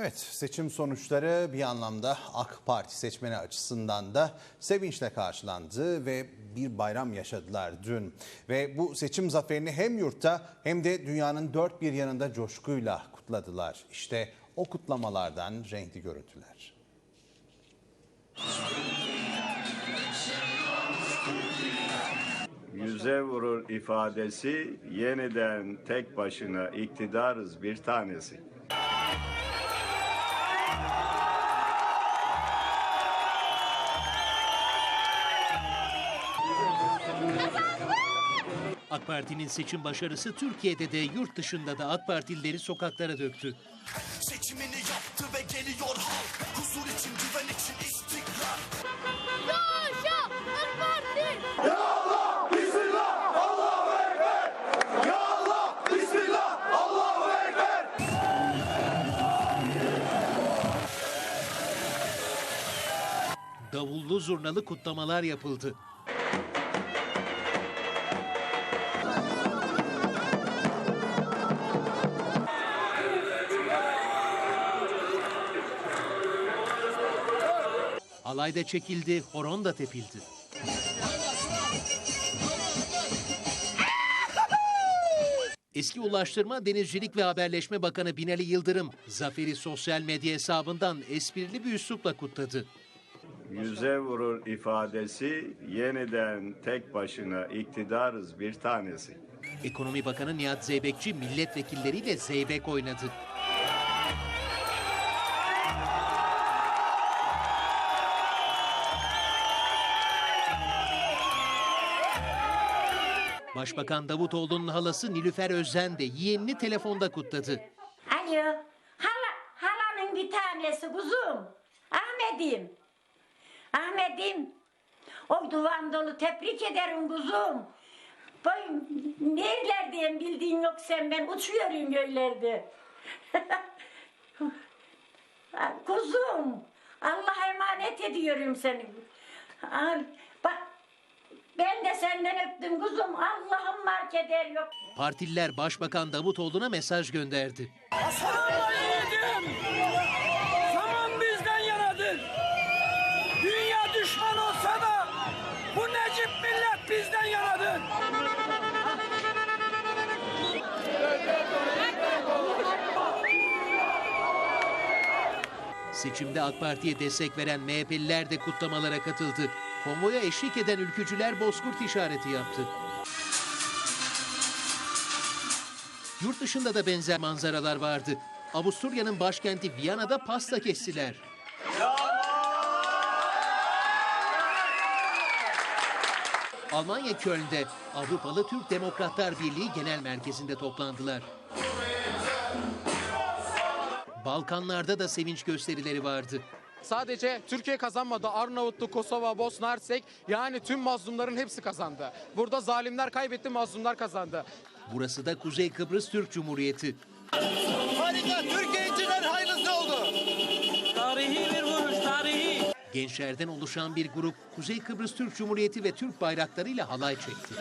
Evet seçim sonuçları bir anlamda AK Parti seçmeni açısından da sevinçle karşılandı ve bir bayram yaşadılar dün. Ve bu seçim zaferini hem yurtta hem de dünyanın dört bir yanında coşkuyla kutladılar. İşte o kutlamalardan renkli görüntüler. Yüze vurur ifadesi yeniden tek başına iktidarız bir tanesi. AK Parti'nin seçim başarısı Türkiye'de de yurt dışında da AK Partilileri sokaklara döktü. Seçimini yaptı ve geliyor halk Huzur için güven için Davullu zurnalı kutlamalar yapıldı. Alayda çekildi, horon da tepildi. Eski Ulaştırma, Denizcilik ve Haberleşme Bakanı Binali Yıldırım, zaferi sosyal medya hesabından esprili bir üslupla kutladı. Yüze vurur ifadesi yeniden tek başına iktidarız bir tanesi. Ekonomi Bakanı Nihat Zeybekçi milletvekilleriyle zeybek oynadı. Başbakan Davutoğlu'nun halası Nilüfer Özden de yeğenini telefonda kutladı. Alo, hala, halanın bir tanesi kuzum. Ahmet'im. Ahmet'im. O duvan dolu tebrik ederim kuzum. Boy, nerelerdeyim bildiğin yok sen ben uçuyorum göylerde. kuzum, Allah'a emanet ediyorum seni. Al, bak ben de senden öptüm kuzum. Allah'ım markeder yok. Partililer Başbakan Davutoğlu'na mesaj gönderdi. Aslanla bizden yanadır. Seçimde AK Parti'ye destek veren MHP'liler de kutlamalara katıldı. Konvoya eşlik eden ülkücüler bozkurt işareti yaptı. Yurt dışında da benzer manzaralar vardı. Avusturya'nın başkenti Viyana'da pasta kestiler. Almanya Köln'de Avrupalı Türk Demokratlar Birliği Genel Merkezi'nde toplandılar. Balkanlarda da sevinç gösterileri vardı. Sadece Türkiye kazanmadı. Arnavutluk, Kosova, Bosna Hersek yani tüm mazlumların hepsi kazandı. Burada zalimler kaybetti, mazlumlar kazandı. Burası da Kuzey Kıbrıs Türk Cumhuriyeti. Harika Türkiye Gençlerden oluşan bir grup Kuzey Kıbrıs Türk Cumhuriyeti ve Türk bayraklarıyla halay çekti.